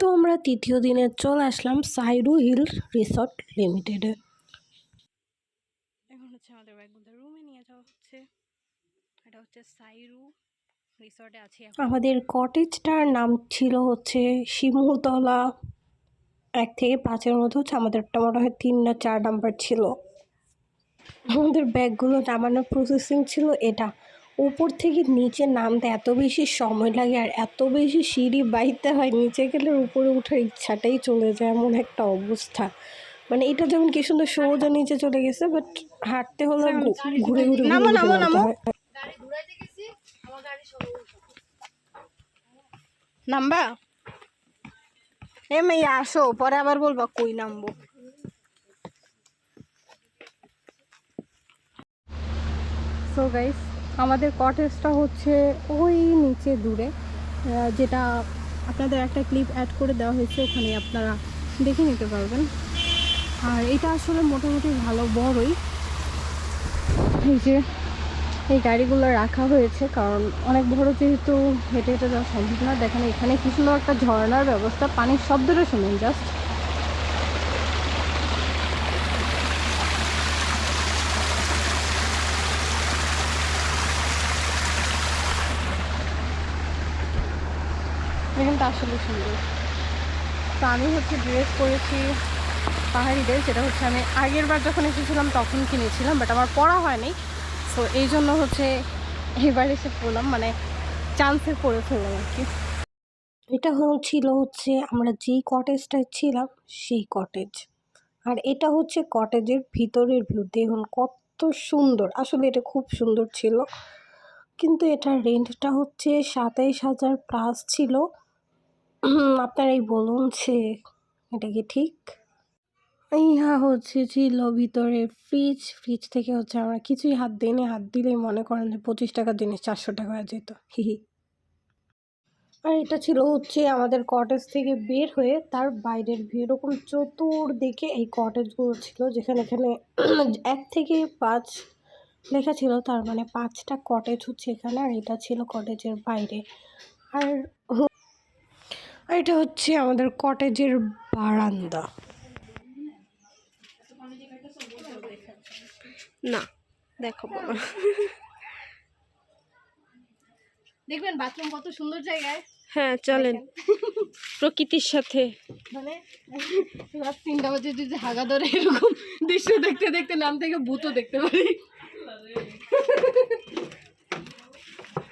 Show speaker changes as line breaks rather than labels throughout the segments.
তো আমরা তৃতীয় দিনে চলে আসলাম সাইরু হিল রিসর্ট লিমিটেডে
এখন হচ্ছে আমাদের রুমে নিয়ে যাওয়া হচ্ছে। এটা হচ্ছে সাইরু রিসর্টে আছি
আমাদের কটেজটার নাম ছিল হচ্ছে শিমুতলা। এক থেকে পাঁচের মধ্যে হচ্ছে আমাদেরটা মনে হয় তিন না চার নাম্বার ছিল। আমাদের ব্যাগগুলো নামানোর প্রসেসিং ছিল এটা। উপর থেকে নিচে নামতে এত বেশি সময় লাগে আর এত বেশি সিঁড়ি বাইতে হয় নিচে গেলে উপরে ওঠার ইচ্ছাটাই চলে যায় এমন একটা অবস্থা। মানে এটা যেমন কি সুন্দর সোজা নিচে চলে গেছে বাট হাঁটতে হলে ঘুরে ঘুরে ঘুরে
নামো, নামো, নামো। নামবা? এ মেয়ে আসো পরে আবার বলবা কই নামবো।
সো গাইস আমাদের কটেজটা হচ্ছে ওই নিচে দূরে। যেটা আপনাদের একটা ক্লিপ অ্যাড করে দেওয়া হয়েছে, ওখানে আপনারা দেখে নিতে পারবেন। আর এটা আসলে মোটামুটি ভালো, বড়ই। এই যে, এই গাড়িগুলো রাখা হয়েছে, কারণ অনেক বড় যেহেতু, হেঁটে হেঁটে যাওয়া সম্ভব না। দেখেন এখানে কি সুন্দর একটা ঝর্ণার ব্যবস্থা, পানির শব্দটা শুনুন জাস্ট এখানটা আসলে সুন্দর। তো আমি হচ্ছে ড্রেস করেছি পাহাড়িদের যেটা হচ্ছে আমি আগের বার যখন এসেছিলাম তখন কিনেছিলাম বাট আমার পড়া হয়নি। সো এই জন্য হচ্ছে এবার এসে পড়লাম মানে চান্সে পড়ে ফেললাম আর কি। এটা ছিল হচ্ছে আমরা যেই কটেজটায় ছিলাম, সেই কটেজ আর এটা হচ্ছে কটেজের ভিতরের ভিউ দেখুন কত সুন্দর। আসলে এটা খুব সুন্দর ছিল। কিন্তু এটার রেন্টটা হচ্ছে সাতাইশ হাজার প্লাস ছিল। আপনারাই বলুন সে এটা কি ঠিক? ইহা হচ্ছে ছিল ভিতরে ফ্রিজ ফ্রিজ থেকে হচ্ছে আমরা কিছুই হাত দিইনি, হাত দিলেই মনে করেন যে পঁচিশ টাকার জিনিস, চারশো টাকা হয়ে যেত। হিহি আর এটা ছিল হচ্ছে আমাদের কটেজ থেকে বের হয়ে তার বাইরের ভিউ এরকম চতুর্দিকে এই কটেজগুলো ছিল যেখানে এখানে এক থেকে পাঁচ লেখা ছিল, তার মানে পাঁচটা কটেজ হচ্ছে এখানে, আর এটা ছিল কটেজের বাইরে। আর হ- আর এটা হচ্ছে আমাদের কটেজের বারান্দা।
না দেখো
দেখবেন বাথরুম কত সুন্দর জায়গায়।
হ্যাঁ চলেন। প্রকৃতির সাথে।
মানে রাত তিনটা বাজে যদি হাগা ধরে এরকম দৃশ্য দেখতে দেখতে নাম থেকে ভূতও দেখতে পারি।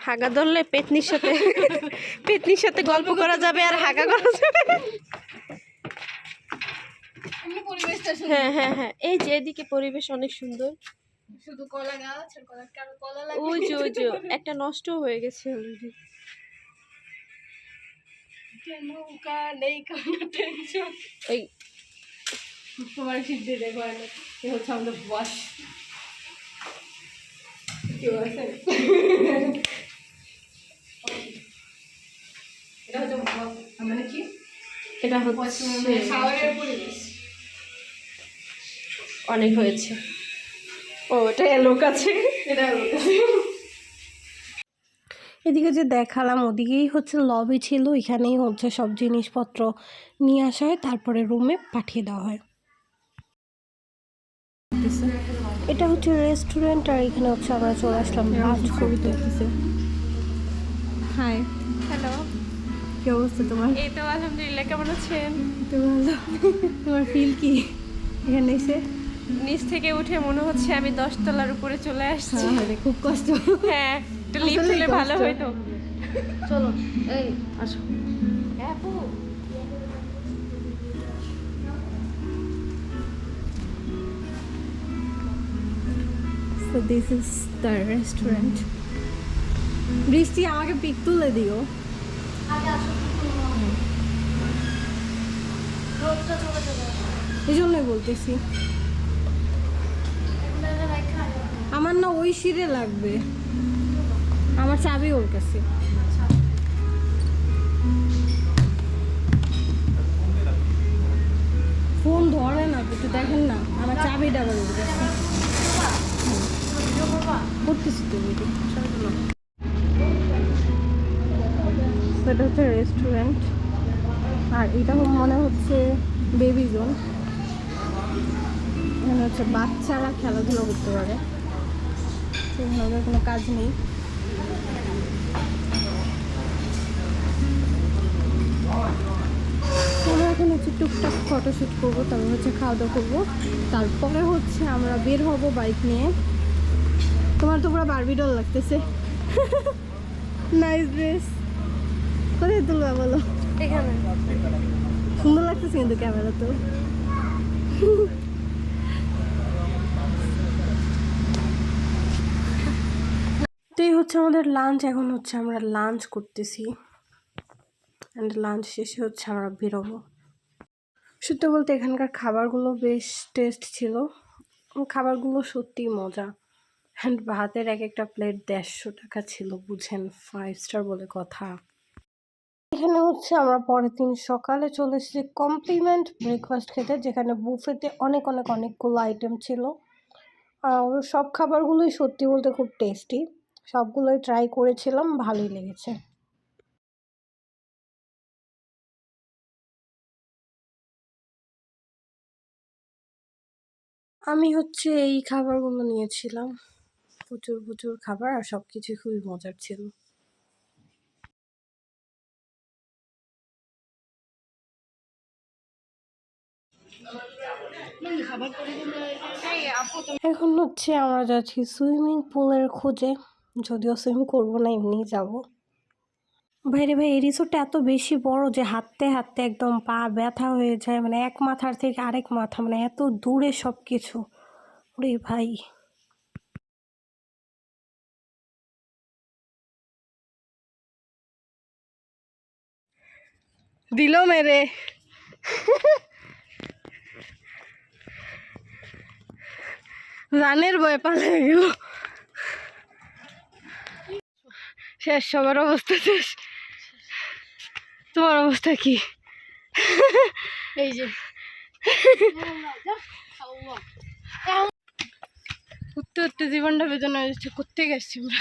হাগা ধরলে পেতনির সাথে পেতনির সাথে গল্প করা যাবে আর হাগা করা যাবে। হ্যাঁ হ্যাঁ হ্যাঁ। এই যে এদিকে পরিবেশ অনেক সুন্দর।
শুধু কলা গাছ আর কলা কলা লাগে।
ওই যে ওই যে একটা নষ্ট হয়ে গেছে অলরেডি
নৌকা নেই কোনো টেনশন
এই
তোমার শীত দিয়ে দেখো এ হচ্ছে আমাদের বস কেউ আছে এটা হচ্ছে বস মানে কি
এটা হচ্ছে অনেক হয়েছে। ও এটা লোক আছে।
এটা এদিকে যে দেখালাম ওদিকেই হচ্ছে লবি ছিল এখানেই হচ্ছে সব জিনিসপত্র নিয়ে আসা হয় তারপরে রুমে পাঠিয়ে দেওয়া হয়। এটা হচ্ছে রেস্টুরেন্ট আর এখানে হচ্ছে আমরা চলে আসলাম হাই
হ্যালো
কি অবস্থা তোমার?
এই তো আলহামদুলিল্লাহ কেমন আছেন?
তো ভালো। তোমার ফিল কি এখানে এসে?
নিচ থেকে উঠে মনে হচ্ছে আমি উপরে চলে আসছি।
হ্যাঁ খুব কষ্ট।
হ্যাঁ একটু লিফট হলে ভালো হইতো।
চলো এই আসো। So this is the restaurant. বৃষ্টি আমাকে পিক তুলে দিও। এই জন্যই বলতেছি। আমার না ওই শিরে লাগবে। আমার চাবি ওর কাছে। ফোন ধরে না একটু দেখেন না আমার চাবিটা ওর কাছে। করতেছি তো সেটা হচ্ছে রেস্টুরেন্ট আর এটা মনে হচ্ছে বেবি জোন এখানে হচ্ছে বাচ্চারা খেলাধুলা করতে পারে। সেখানে কোনো কাজ নেই। এখন হচ্ছে টুকটাক ফটোশ্যুট করব, তারপর হচ্ছে খাওয়া দাওয়া করব। তারপরে হচ্ছে আমরা বের হব বাইক নিয়ে। তোমার তো পুরো বারবি ডল লাগতেছে। নাইস ড্রেস কোথায় তুলবা বলো।
এখানে।
সুন্দর লাগতেছে কিন্তু ক্যামেরা তো। তো এই হচ্ছে আমাদের লাঞ্চ এখন হচ্ছে আমরা লাঞ্চ করতেছি। অ্যান্ড লাঞ্চ শেষে হচ্ছে আমরা বেরোবো। সত্যি বলতে এখানকার খাবারগুলো বেশ টেস্ট ছিল। খাবারগুলো সত্যি মজা। অ্যান্ড ভাতের এক একটা প্লেট দেড়শো টাকা ছিল বুঝেন ফাইভ স্টার বলে কথা। এখানে হচ্ছে আমরা পরের দিন সকালে চলে এসেছি কমপ্লিমেন্ট ব্রেকফাস্ট খেতে, যেখানে বুফেতে অনেক অনেক, অনেকগুলো আইটেম ছিল। সব খাবারগুলোই সত্যি বলতে খুব টেস্টি সবগুলোই ট্রাই করেছিলাম, ভালোই লেগেছে। আমি হচ্ছে এই খাবারগুলো নিয়েছিলাম। প্রচুর প্রচুর খাবার আর সব কিছু খুবই মজার ছিল। এখন হচ্ছে আমরা যাচ্ছি সুইমিং পুলের খোঁজে। যদিও সুইমিং করব না এমনি যাব। ভাইরে ভাই, এই রিসোর্টটা এত বেশি বড় যে হাঁটতে হাঁটতে একদম পা ব্যথা হয়ে যায়। মানে এক মাথার থেকে আরেক মাথা মানে এত দূরে সব কিছু ওরে ভাই। দিল মেরে। রানের বয়ে পালিয়ে গেল। শেষ সবার অবস্থা শেষ। তোমার অবস্থা কি?
এই যে।
উঠতে উঠতে জীবনটা বেদনা হয়ে যাচ্ছে করতে গেছি আমরা?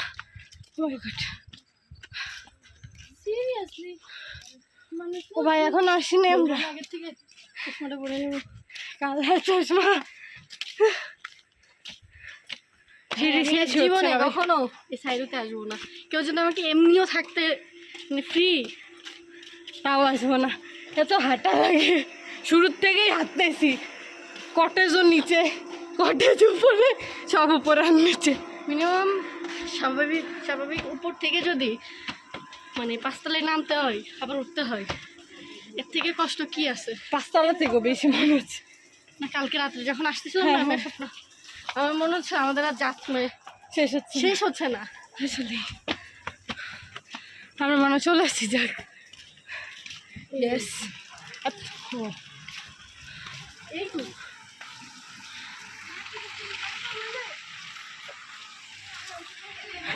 মানে
ও ভাই এখন আসিনি আমরা।
চশমাটা পরে নেব।
কালার চশমা। সিঁড়ি
জীবনে কখনো এই সাইডতে আসব না। কেউ যদি আমাকে এমনিও থাকতে মানে ফ্রি
তাও আসব না। এত হাঁটা লাগে। শুরুর থেকেই হাঁটতেছি। কটেজও নিচে কটেজ উপরে সব উপরে আর নিচে।
মিনিমাম স্বাভাবিক স্বাভাবিক উপর থেকে যদি মানে পাঁচতলায় নামতে হয় আবার উঠতে হয় এর থেকে কষ্ট কি আছে?
পাঁচতলা থেকেও বেশি মনে হচ্ছে
না কালকে রাত্রে যখন আসতেছিলাম
হ্যাঁ,
না
হ্যাঁ।
মেকআপটা আমার মনে হচ্ছে আমাদের আর যাত মানে
শেষ হচ্ছে
শেষ হচ্ছে না।
আসলে। আমরা মনে চলে এসেছি যাক। ইয়েস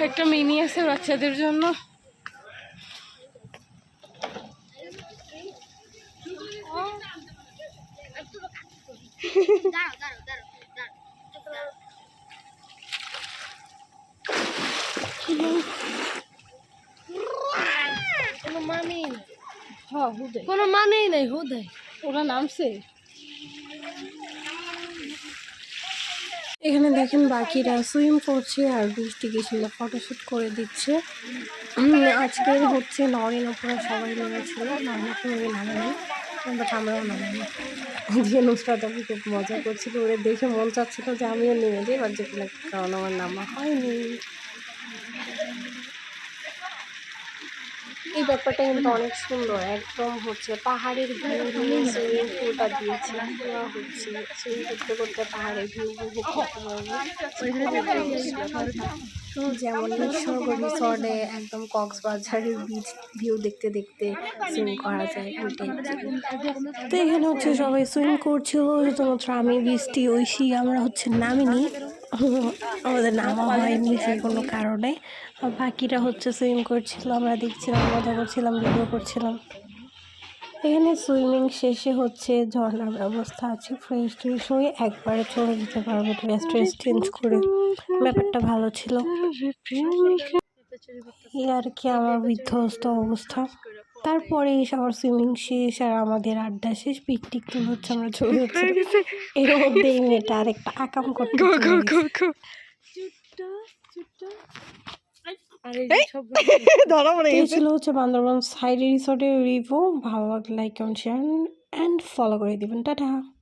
একটা মিনি আছে বাচ্চাদের জন্য।
কোনো মানেই নেই।
হ্যাঁ হুদে
কোনো মানেই নেই হুদাই।
ওরা নামছে। এখানে দেখেন বাকিরা সুইম করছে আর বৃষ্টি গেছিল ফটোশ্যুট করে দিচ্ছে। আজকে হচ্ছে নরেন উপরে সবাই নেমেছিল নরিন উপরে নামেনি বাট আমরাও নামেনি দিয়ে নুসরাত আপু খুব মজা করছিল ওরা দেখে মন চাচ্ছিল যে আমিও নেমে যাই বাট যেগুলো কারণ আমার নামা হয়নি। এই ব্যাপারটা কিন্তু অনেক সুন্দর, একদম হচ্ছে পাহাড়ের ভিউ নিয়ে সুইমিং পুলটা দিয়েছে হচ্ছে সুইমিং করতে করতে পাহাড়ের ভিউ যেমন নিসর্গ রিসর্টে একদম কক্সবাজারের বিচ ভিউ দেখতে দেখতে সুইম করা যায় তো এখানে হচ্ছে সবাই সুইম করছিল, শুধুমাত্র আমি, বৃষ্টি, ঐশী, আমরা হচ্ছে নামিনি। আমাদের নামা হয়নি যে কোনো কারণে। বাকিরা হচ্ছে সুইম করছিল আমরা দেখছিলাম, মজা করছিলাম ভিডিও করছিলাম। এখানে সুইমিং শেষে হচ্ছে ঝর্ণার ব্যবস্থা আছে ফ্রেশ ট্রেশ হয়ে একবারে চলে যেতে পারব ড্রেস ট্রেস চেঞ্জ করে। ব্যাপারটা ভালো ছিল। এই আর কি আমার বিধ্বস্ত অবস্থা। তারপরে সবার সুইমিং শেষ আর আমাদের আড্ডা শেষ পিকটিক তো হচ্ছে আমরা ছবি হচ্ছে এর মধ্যে এই মেয়েটা
আর একটা
আকাম করতে ছিল হচ্ছে বান্দরবান সাইড রিসোর্টের রিভিউ ভালো লাগলে like comment share and follow করে দিবেন। টাটা।